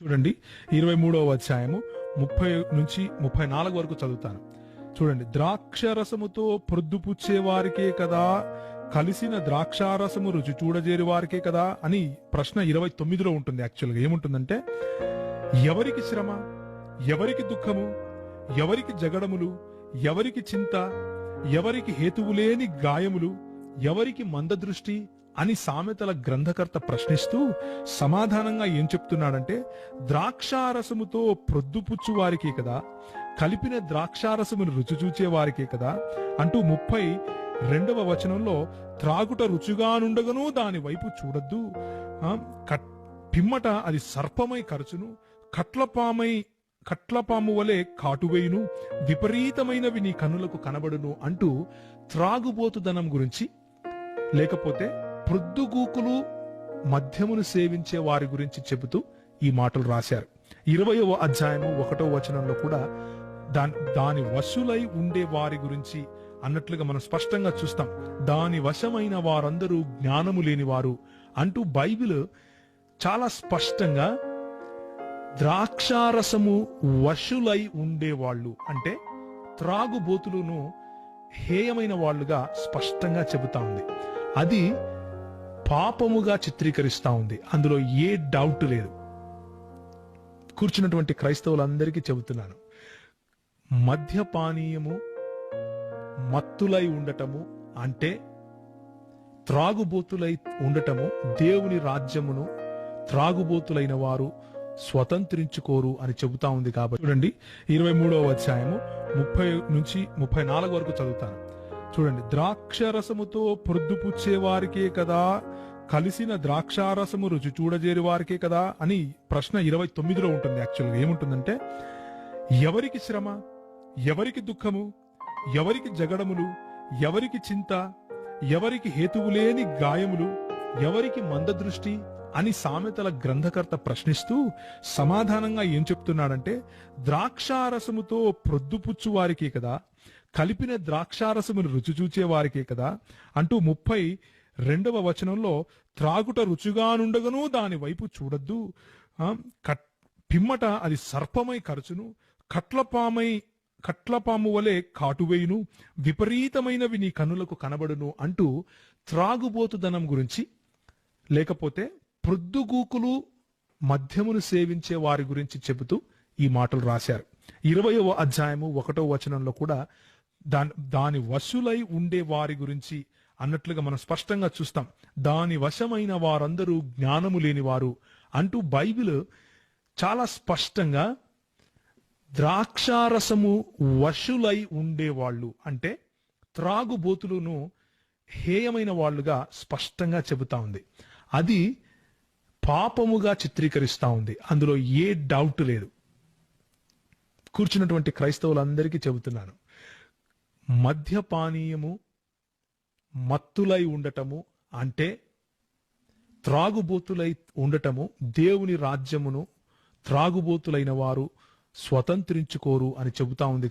చూడండి ఇరవై మూడవ అధ్యాయము ముప్పై నుంచి ముప్పై నాలుగు వరకు చదువుతాను. చూడండి ద్రాక్షరసముతో ప్రొద్దుపుచ్చే వారికే కదా కలిసిన ద్రాక్షారసము రుచి చూడజేరి వారికే కదా అని ప్రశ్న ఇరవై తొమ్మిదిలో ఉంటుంది యాక్చువల్గా. ఏముంటుందంటే ఎవరికి శ్రమ ఎవరికి దుఃఖము ఎవరికి జగడములు ఎవరికి చింత ఎవరికి హేతువులేని గాయములు ఎవరికి మందదృష్టి అని సామెతల గ్రంథకర్త ప్రశ్నిస్తూ సమాధానంగా ఏం చెప్తున్నాడంటే ద్రాక్షారసముతో ప్రొద్దుపుచ్చు వారికే కదా కలిపిన ద్రాక్షారసమును రుచి చూచే వారికే కదా అంటూ ముప్పై రెండవ వచనంలో త్రాగుట రుచిగానుండగను దాని వైపు చూడొద్దు. ఆ, కట్- పిమ్మట అది సర్పమై ఖర్చును కట్లపామై కట్లపాము వలె కాటువేయును విపరీతమైనవి నీ కన్నులకు కనబడును అంటూ త్రాగుబోతుదనం గురించి లేకపోతే ప్రొద్దుగూకులు మద్యమును సేవించే వారి గురించి చెబుతూ ఈ మాటలు రాశారు. ఇరవయవ అధ్యాయము ఒకటో వచనంలో కూడా దాని దాని వశులై ఉండే వారి గురించి అన్నట్లుగా మనం స్పష్టంగా చూస్తాం. దాని వశమైన వారందరూ జ్ఞానము లేని వారు అంటూ బైబిల్ చాలా స్పష్టంగా ద్రాక్షారసము వశులై ఉండేవాళ్ళు అంటే త్రాగుబోతులను హేయమైన వాళ్ళుగా స్పష్టంగా చెబుతా ఉంది. అది పాపముగా చిత్రీకరిస్తా ఉంది. అందులో ఏ డౌట్ లేదు. కూర్చున్నటువంటి క్రైస్తవులందరికీ చెబుతున్నాను. మద్యపానీయము మత్తులై ఉండటము అంటే త్రాగుబోతులై ఉండటము దేవుని రాజ్యమును త్రాగుబోతులైన వారు స్వతంత్రించుకోరు అని చెబుతా ఉంది కాబట్టి చూడండి. ఇరవై మూడవ అధ్యాయము ముప్పై నుంచి ముప్పై నాలుగు వరకు చదువుతాను. చూడండి ద్రాక్షరసముతో ప్రొద్దుపుచ్చే వారికే కదా కలిసిన ద్రాక్షారసము రుచి చూడజేరి వారికే కదా అని ప్రశ్న ఇరవై తొమ్మిదిలో ఉంటుంది యాక్చువల్గా. ఏముంటుందంటే ఎవరికి శ్రమ ఎవరికి దుఃఖము ఎవరికి జగడములు ఎవరికి చింత ఎవరికి హేతువులేని గాయములు ఎవరికి మందదృష్టి అని సామెతల గ్రంథకర్త ప్రశ్నిస్తూ సమాధానంగా ఏం చెప్తున్నాడంటే ద్రాక్షారసముతో ప్రొద్దుపుచ్చు వారికే కదా కలిపిన ద్రాక్షారసమును రుచి చూచే వారికే కదా? అంటూ ముప్పై రెండవ వచనంలో త్రాగుట రుచిగానుండగను దాని వైపు చూడొద్దు. కట్- పిమ్మట అది సర్పమై ఖర్చును కట్లపామై కట్లపాము వలె కాటువేయును విపరీతమైనవి నీ కనులకు కనబడును అంటూ త్రాగుబోతుదనం గురించి లేకపోతే ప్రొద్దుగూకులు మద్యమును సేవించే వారి గురించి చెబుతూ ఈ మాటలు రాశారు. ఇరవయవ అధ్యాయము ఒకటో వచనంలో కూడా దాని దాని వశులై ఉండే వారి గురించి అన్నట్లుగా మనం స్పష్టంగా చూస్తాం. దాని వశమైన వారందరూ జ్ఞానము లేని వారు అంటూ బైబిల్ చాలా స్పష్టంగా ద్రాక్షారసము వశులై ఉండేవాళ్ళు అంటే త్రాగుబోతులను హేయమైన వాళ్ళుగా స్పష్టంగా చెబుతా ఉంది. అది పాపముగా చిత్రీకరిస్తా ఉంది. అందులో ఏ డౌట్ లేదు. కూర్చున్నటువంటి క్రైస్తవులందరికీ చెబుతున్నాను. మద్యపానీయము మత్తులై ఉండటము అంటే త్రాగుబోతులై ఉండటము దేవుని రాజ్యమును త్రాగుబోతులైన వారు స్వతంత్రించుకోరు అని చెబుతా ఉంది.